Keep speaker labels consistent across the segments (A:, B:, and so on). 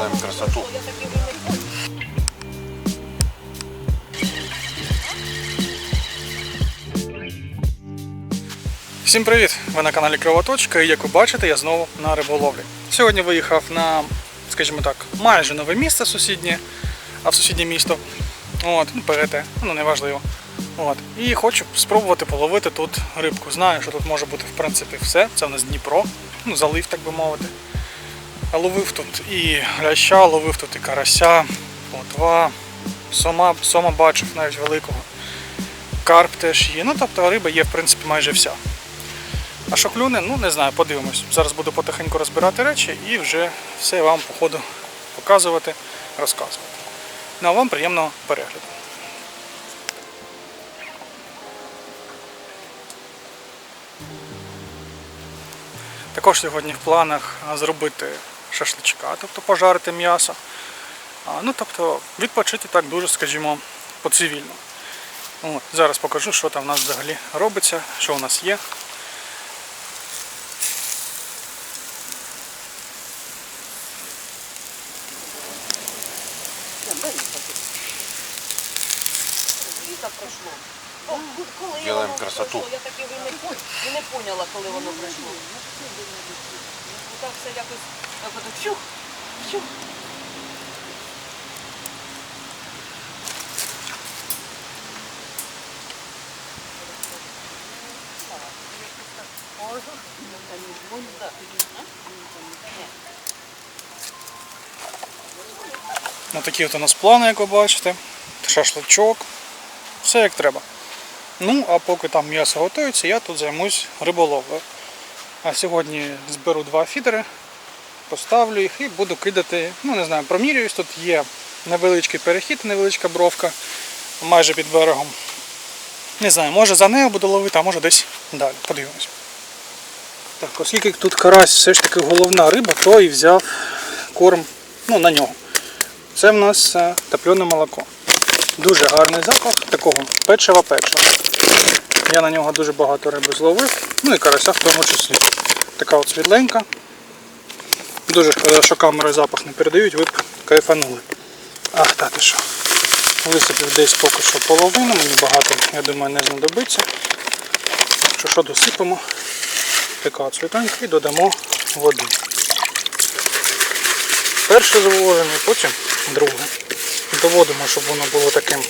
A: Делаем красоту.
B: Всім привіт! Ви на каналі Кровоточка і як ви бачите, я знову на риболовлі. Сьогодні виїхав на, скажімо так, майже нове місце сусіднє, а в сусіднє місто. От, перете, ну неважливо. От. І хочу спробувати половити тут рибку. Знаю, що тут може бути в принципі все. Це в нас Дніпро, ну, залив, так би мовити. А ловив тут і ляща, ловив тут і карася, плотва, сома, сома бачив навіть великого. Карп теж є. Ну тобто риба є в принципі майже вся. А що клюне, ну не знаю, подивимось. Зараз буду потихеньку розбирати речі і вже все вам по ходу показувати, розказувати. Ну а вам приємного перегляду. Також сьогодні в планах зробити шашличка, тобто пожарити м'ясо. Ну, тобто відпочити так дуже, скажімо, по-цивільно. Зараз покажу, що там в нас взагалі робиться, що у нас є.
C: Літо пройшло. О, коли
A: Делаем
C: воно
A: красоту.
C: пройшло, Я так і не, пон- і не поняла, коли воно пройшло. Ну так все якось, так от чух, чух.
B: Ну, такі от у нас плани, як ви бачите. Шашличок. Все як треба. Ну, а поки там м'ясо готується, я тут займусь риболовлею. А сьогодні зберу два фідери, поставлю їх і буду кидати, ну не знаю, промірююсь. Тут є невеличкий перехід, невеличка бровка майже під берегом. Не знаю, може за нею буду ловити, а може десь далі. Подивимось. Так, оскільки тут карась все ж таки головна риба, то і взяв корм ну, на нього. Це в нас е, топлене молоко. Дуже гарний запах такого печива-печива. Я на нього дуже багато риби зловив, ну і карася в тому числі. Така от світленька. Дуже шкода, що камери запах не передають, ви б кайфанули. Ах, та ти що. Висипів десь поки що половину, мені багато, я думаю, не знадобиться. Що що досипемо. Така от світленька і додамо води. Перше зволоження, потім друге. Доводимо, щоб воно було таким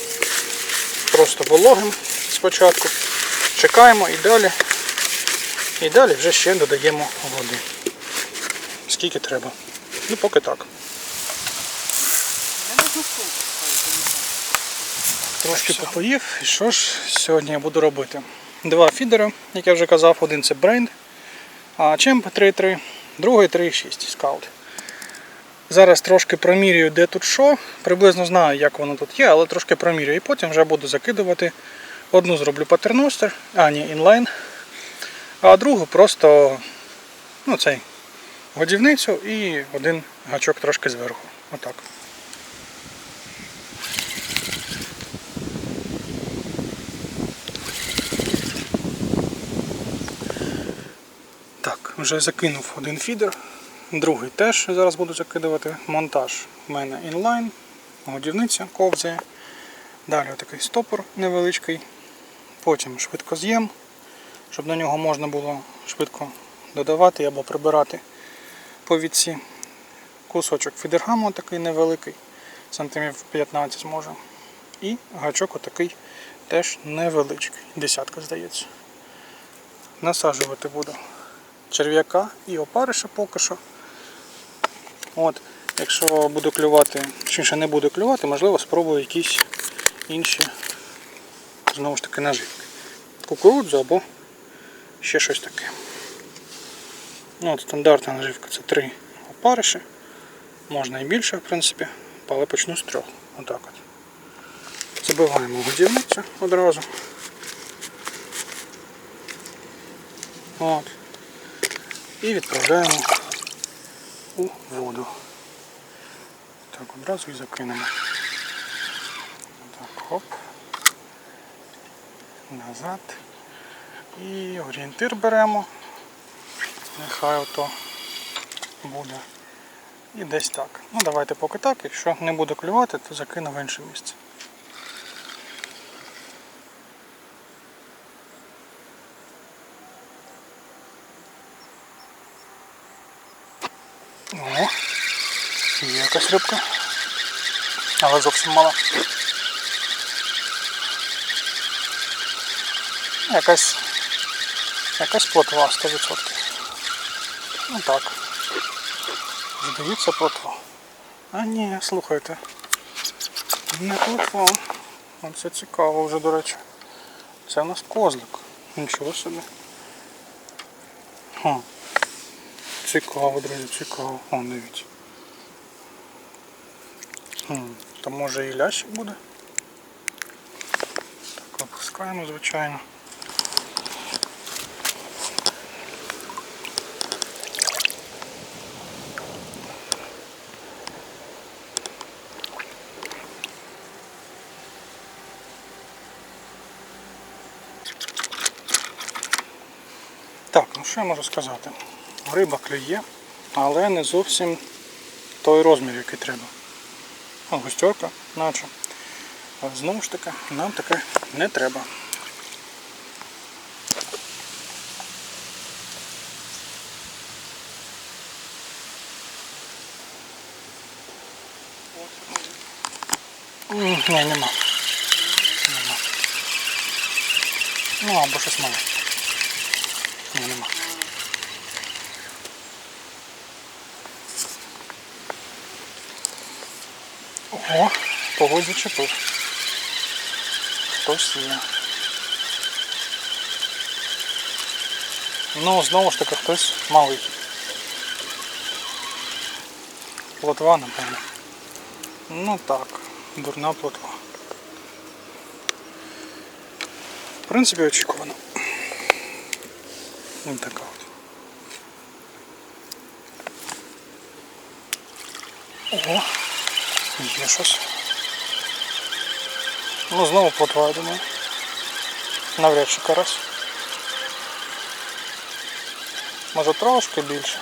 B: просто вологим спочатку. Чекаємо і далі. І далі вже ще додаємо води. Скільки треба. Ну поки так. Трошки попоїв. І що ж сьогодні я буду робити? Два фідери, як я вже казав, один це Brain, а Чемп 3.3, другий 3.6 скаут. Зараз трошки промірюю, де тут що. Приблизно знаю, як воно тут є, але трошки промірюю. І потім вже буду закидувати. Одну зроблю патерностер, а ні, інлайн. А другу просто ну, цей, годівницю і один гачок трошки зверху. Отак. Так, вже закинув один фідер, другий теж зараз буду закидувати. Монтаж в мене інлайн, годівниця ковзає. Далі такий стопор невеличкий. Потім швидкоз'єм, щоб на нього можна було швидко додавати або прибирати повідці. Кусочок фідергаму такий невеликий, сантиметрів 15 може. І гачок отакий теж невеличкий, десятка здається. Насаджувати буду черв'яка і опариша поки що. От, якщо буду клювати, чи ще не буду клювати, можливо спробую якісь інші знову ж таки наживки. Кукурудзу або ще щось таке. Ну, от Стандартна наживка це три опариші. Можна і більше, в принципі, але почну з трьох. Отак от. Забиваємо годівницю одразу. От. І відправляємо у воду. Так, одразу і закинемо. Так, хоп. Назад. І орієнтир беремо. Нехай ото буде І десь так. Ну давайте поки так. Якщо не буде клювати, то закину в інше місце. О, є якась рибка. Але зовсім мала. Якась. Якась плотва 100%. Ну так. Здається плотва. А ні, слухайте. Не плотва. Оце цікаво вже, до речі. Це у нас козлик. Нічого собі. Хм. Цікаво, друзі, цікаво. О, дивіться. То може і лящик буде? Так, опускаємо, звичайно. Так, ну що я можу сказати? Риба клює, але не зовсім той розмір, який треба. О, густерка, наче. Знову ж таки, нам таке не треба. Ні, нема. Нема. Ну, або щось мало. Ні, нема. Ого, когось зачепив. Хтось є. Ну, знову ж таки, хтось малий. Плотва, напевно. Ну так, дурна плотва. В принципі, очікувано. Ось така от. Ого, є щось. Ну, знову плотва, я думаю. Навряд чи карась. Може трошки більше.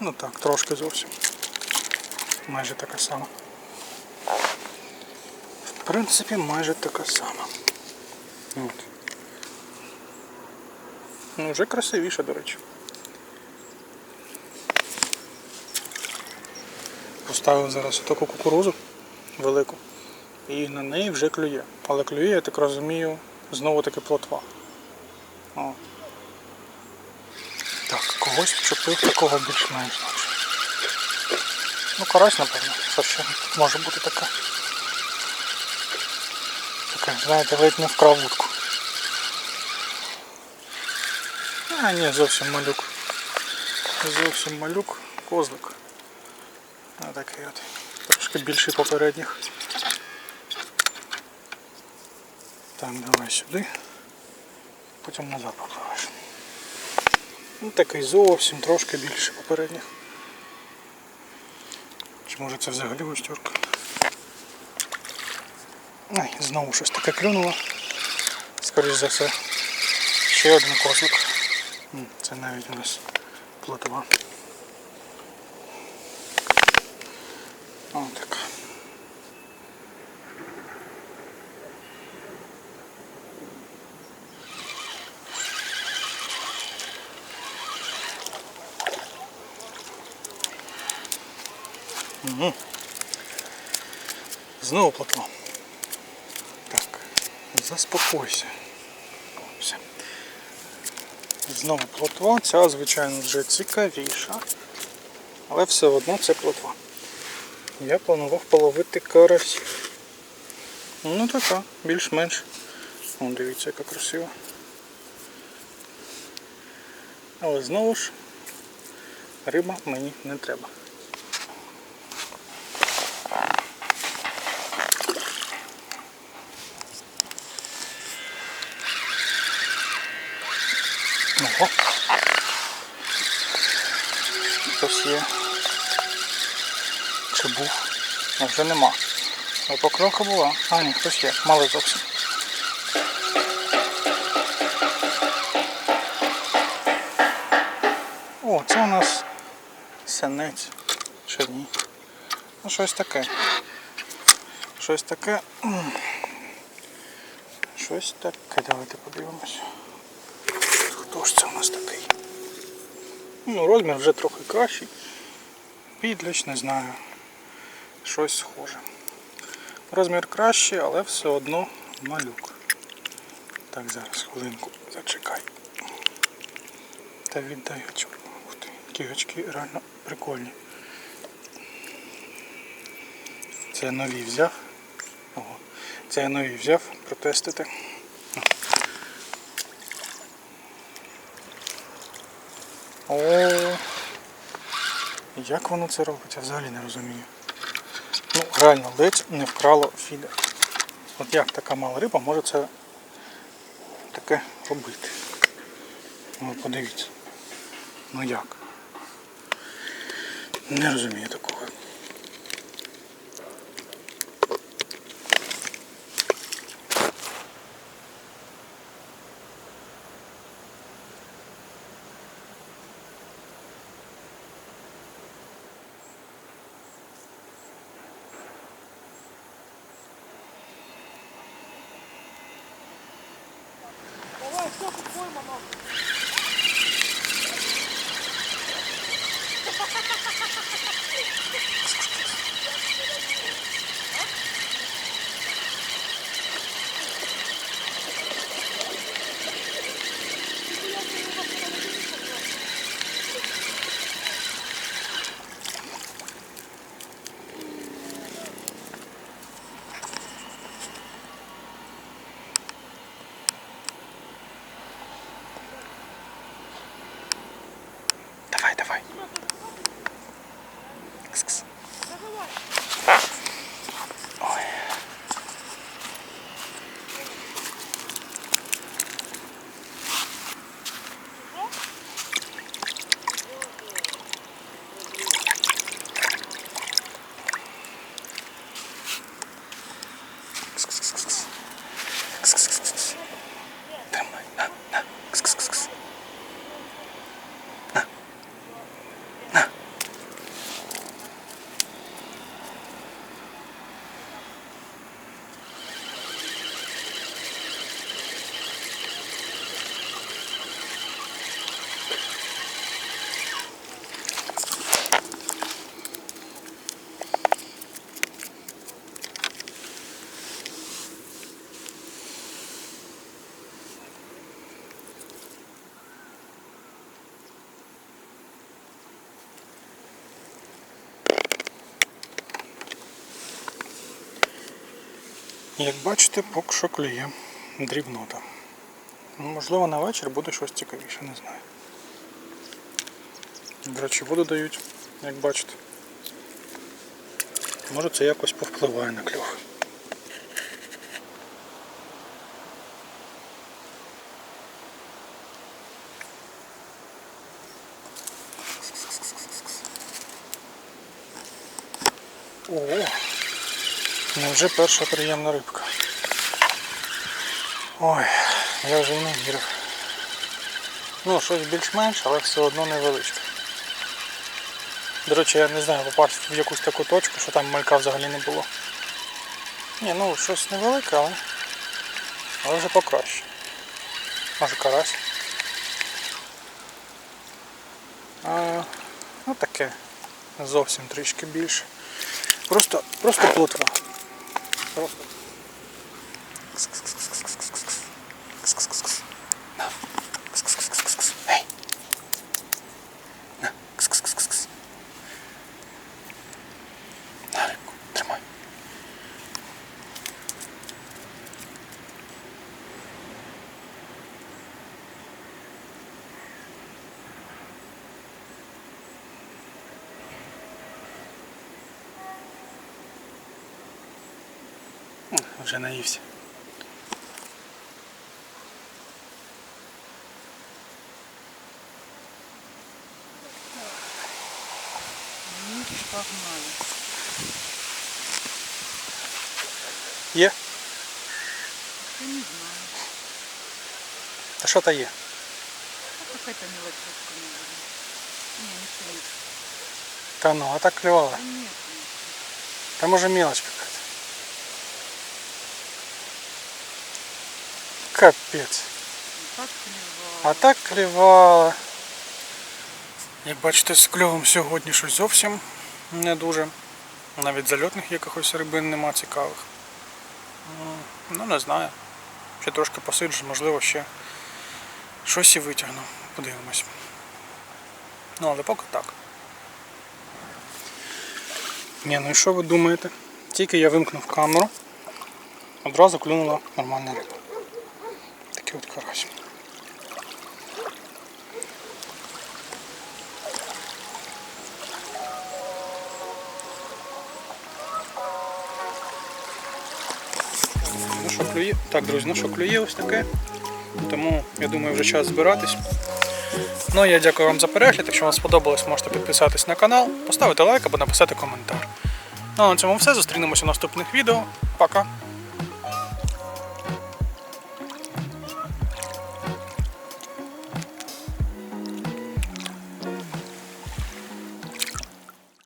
B: Ну так, трошки зовсім. Майже така сама. В принципі, майже така сама. От. Ну, вже красивіше, до речі. Поставив зараз таку кукурузу велику. І на неї вже клює. Але клює, я так розумію, знову таки плотва. О. Так, когось вчепив такого більш-менш. Ну, карась, напевно, ще може бути така. Таке, знаєте, ледь не вкрав вудку. А, ні, зовсім малюк. Зовсім малюк, козлик. А такий от. Трошки більший попередніх. Так, давай сюди. Потім назад попливаєш. Ну такий зовсім трошки більше попередніх. Чи може це взагалі густюрка? Ай, знову щось таке клюнуло. Скоріше за все. Ще один козлик. М, Це навіть у нас плотва. О, так. Угу. Знову плотва. Так, заспокойся. Все. Знову плотва, ця, звичайно, вже цікавіша. Але все одно це плотва. Я планував половити карасів. Ну така, більш-менш. Вон дивіться, яка красива. Але знову ж риба мені не треба. Ого. Хтось є. Чи був? А вже нема. А покровка була. А ні, хтось є. Мало зовсім. О, це у нас Сянець. Чи ні? Ну, щось таке. Щось таке. Щось таке. Давайте подивимось. Хто ж це у нас такий? Ну, розмір вже трохи кращий. Підліч, не знаю. Щось схоже. Розмір кращий, але все одно малюк. Так, зараз хвилинку зачекай. Та віддай гачок. Ух ти, які гачки реально прикольні. Це я нові взяв. Ого. Це я нові взяв протестити. О, як воно це робить, я взагалі не розумію. Ну, реально ледь не вкрало фідер. От як така мала риба може це таке робити? Ну, подивіться. Ну як? Не розумію такого. Як бачите, поки що клює дрібнота. Ну, Можливо, на вечір буде щось цікавіше, не знаю. До речі, воду дають, як бачите. Може це якось повпливає на кльов. О, Невже перша приємна рибка? Ой, я вже не вірив. Ну, щось більш-менш, але все одно невеличке. До речі, я не знаю, попав в якусь таку точку, що там малька взагалі не було. Ні, ну щось невелике, але, але вже покраще. Може карась. А, ну таке. Зовсім трішки більше. Просто, просто плотва. Просто. Вже наївся.
C: Погнали.
B: Є?
C: Я не знаю.
B: Та що то є?
C: Какая-то мелочевка, наверное. Не, ничего нет.
B: Та ну, а так клювала. Там може мелочь какая-то. Капець. А так клювала. Як бачите, з кльовом сьогодні щось зовсім не дуже. Навіть зальотних якихось рибин нема цікавих. Ну, не знаю. Ще трошки посиджу, можливо, ще щось і витягну. Подивимось. Ну, але поки так. Ні, ну і що ви думаєте? Тільки я вимкнув камеру, одразу клюнула нормальна риба. Такий от карась. Так, друзі, ну що клює ось таке. Тому я думаю, вже час збиратись. Ну я дякую вам за перегляд. Якщо вам сподобалось, можете підписатись на канал, поставити лайк або написати коментар. Ну а на цьому все. Зустрінемося в наступних відео. Пока!